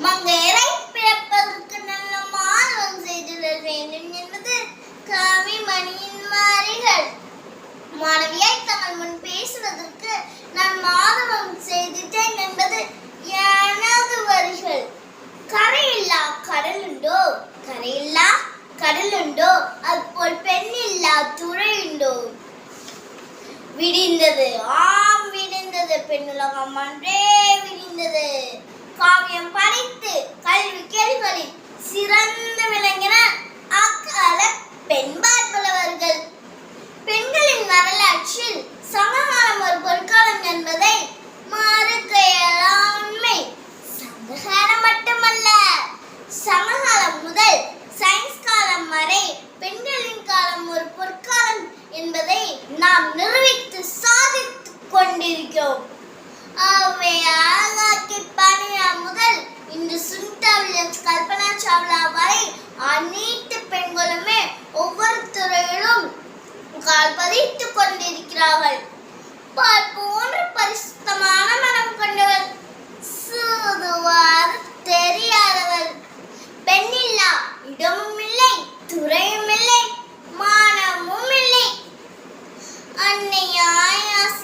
மங்கையரை பிறப்பதற்கு நல்ல மாதவம் செய்திடல் வேண்டும் என்பது கவிமணியின் மாறிகள். மாணவியாய் தங்கள் முன் பேசுவதற்கு நான் மாதவம் என்பது எனது வரிகள். கரையில்லா கடலுண்டோ? கரையில்லா கடலுண்டோ? அதுபோல் பெண்ணில்லா துறையுண்டோ? விடிந்தது ஆம் பெண் பெண்ணுலகம் அன்றே விடிந்தது காவியம் படைத்து கல்வி கேள்வி சிறந்து விளங்கின அக்கால பெண்பார் புலவர்கள் பெண்களின் வரலாற்றில் சமகாலம் ஒரு பொற்காலம் என்பதை மறுக்க இயலா மட்டுமல்ல. சமகாலம் முதல் சயின்ஸ் காலம் வரை பெண்களின் காலம் ஒரு பொற்காலம் என்பதை நாம் நிரூபித்து சாதித்து கொண்டிருக்கிறோம். ஆகவே ஆளாக்கி பணியா முதல் இன்று சுனிதா வில்லியம்ஸ் கல்பனா சாவ்லா வரை அனைத்து பெண்களுமே ஒவ்வொரு துறையிலும் கால் பதித்துக் கொண்டிருக்கிறார்கள். பால் போன்ற பரிசுத்தமான மனம் கொண்டவர் சூதுவார் தெரியாதவள் பெண்ணில்லா இடமும் இல்லை துறையும் இல்லை மானமும் இல்லை. அன்னையார்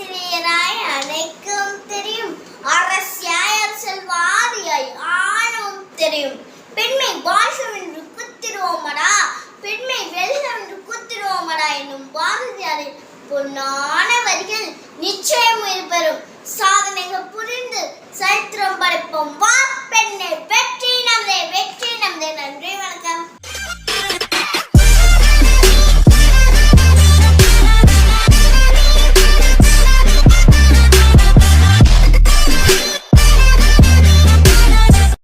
ஆசிரியராய் அனைக்கும் தெரியும். அரசியாயர் செல்வாதியாய் ஆணும் தெரியும். பெண்மை பாஷம் என்று குத்திடுவோமடா. பெண்மை வெல்கம் என்று குத்திடுவோமடா என்னும் பாரதியாரின் பொன்னான வரிகள் நிச்சயம் உயிர்பெறும் சாதனைகள் புரிந்து சரித்திரம் படைப்போம்.